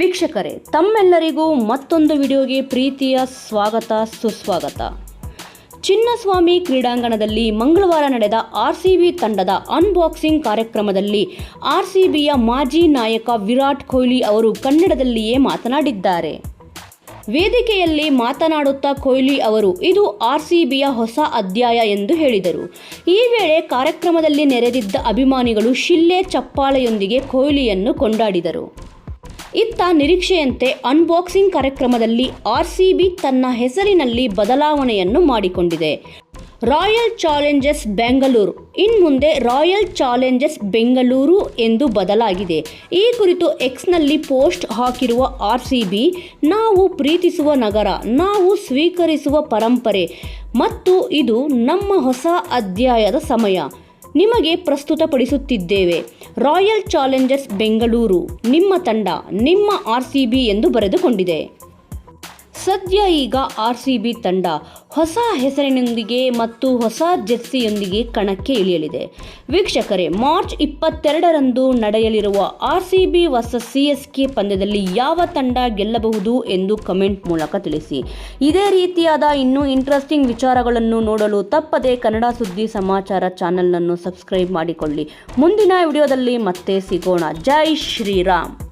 ವೀಕ್ಷಕರೇ, ತಮ್ಮೆಲ್ಲರಿಗೂ ಮತ್ತೊಂದು ವಿಡಿಯೋಗೆ ಪ್ರೀತಿಯ ಸ್ವಾಗತ, ಸುಸ್ವಾಗತ. ಚಿನ್ನಸ್ವಾಮಿ ಕ್ರೀಡಾಂಗಣದಲ್ಲಿ ಮಂಗಳವಾರ ನಡೆದ ಆರ್ಸಿಬಿ ತಂಡದ ಅನ್ಬಾಕ್ಸಿಂಗ್ ಕಾರ್ಯಕ್ರಮದಲ್ಲಿ ಆರ್ಸಿಬಿಯ ಮಾಜಿ ನಾಯಕ ವಿರಾಟ್ ಕೊಹ್ಲಿ ಅವರು ಕನ್ನಡದಲ್ಲಿಯೇ ಮಾತನಾಡಿದ್ದಾರೆ. ವೇದಿಕೆಯಲ್ಲಿ ಮಾತನಾಡುತ್ತಾ ಕೊಹ್ಲಿ ಅವರು, ಇದು ಆರ್ಸಿಬಿಯ ಹೊಸ ಅಧ್ಯಾಯ ಎಂದು ಹೇಳಿದರು. ಈ ವೇಳೆ ಕಾರ್ಯಕ್ರಮದಲ್ಲಿ ನೆರೆದಿದ್ದ ಅಭಿಮಾನಿಗಳು ಶಿಲ್ಲೆ ಚಪ್ಪಾಳೆಯೊಂದಿಗೆ ಕೊಹ್ಲಿಯನ್ನು ಕೊಂಡಾಡಿದರು. ಇತ್ತ ನಿರೀಕ್ಷೆಯಂತೆ ಅನ್ಬಾಕ್ಸಿಂಗ್ ಕಾರ್ಯಕ್ರಮದಲ್ಲಿ ಆರ್ಸಿಬಿ ತನ್ನ ಹೆಸರಿನಲ್ಲಿ ಬದಲಾವಣೆಯನ್ನು ಮಾಡಿಕೊಂಡಿದೆ. ರಾಯಲ್ ಚಾಲೆಂಜರ್ಸ್ ಬೆಂಗಳೂರು ಇನ್ಮುಂದೆ ರಾಯಲ್ ಚಾಲೆಂಜರ್ಸ್ ಬೆಂಗಳೂರು ಎಂದು ಬದಲಾಗಿದೆ. ಈ ಕುರಿತು ಎಕ್ಸ್ನಲ್ಲಿ ಪೋಸ್ಟ್ ಹಾಕಿರುವ ಆರ್ಸಿಬಿ, ನಾವು ಪ್ರೀತಿಸುವ ನಗರ, ನಾವು ಸ್ವೀಕರಿಸುವ ಪರಂಪರೆ ಮತ್ತು ಇದು ನಮ್ಮ ಹೊಸ ಅಧ್ಯಾಯದ ಸಮಯ. ನಿಮಗೆ ಪ್ರಸ್ತುತಪಡಿಸುತ್ತಿದ್ದೇವೆ. Royal Challengers Bengaluru. ನಿಮ್ಮ ತಂಡ ನಿಮ್ಮ ಆರ್ ಸಿ ಬಿ ಎಂದು ಬರೆದುಕೊಂಡಿದೆ. ಸದ್ಯ ಈಗ ಆರ್ ಸಿ ಬಿ ತಂಡ ಹೊಸ ಹೆಸರಿನೊಂದಿಗೆ ಮತ್ತು ಹೊಸ ಜೆರ್ಸಿಯೊಂದಿಗೆ ಕಣಕ್ಕೆ ಇಳಿಯಲಿದೆ. ವೀಕ್ಷಕರೇ, ಮಾರ್ಚ್ ಇಪ್ಪತ್ತೆರಡರಂದು ನಡೆಯಲಿರುವ R C B versus C S K ಪಂದ್ಯದಲ್ಲಿ ಯಾವ ತಂಡ ಗೆಲ್ಲಬಹುದು ಎಂದು ಕಮೆಂಟ್ ಮೂಲಕ ತಿಳಿಸಿ. ಇದೇ ರೀತಿಯಾದ ಇನ್ನೂ ಇಂಟ್ರೆಸ್ಟಿಂಗ್ ವಿಚಾರಗಳನ್ನು ನೋಡಲು ತಪ್ಪದೆ ಕನ್ನಡ ಸುದ್ದಿ ಸಮಾಚಾರ ಚಾನೆಲ್ನನ್ನು ಸಬ್ಸ್ಕ್ರೈಬ್ ಮಾಡಿಕೊಳ್ಳಿ. ಮುಂದಿನ ವಿಡಿಯೋದಲ್ಲಿ ಮತ್ತೆ ಸಿಗೋಣ. ಜೈ ಶ್ರೀರಾಮ್.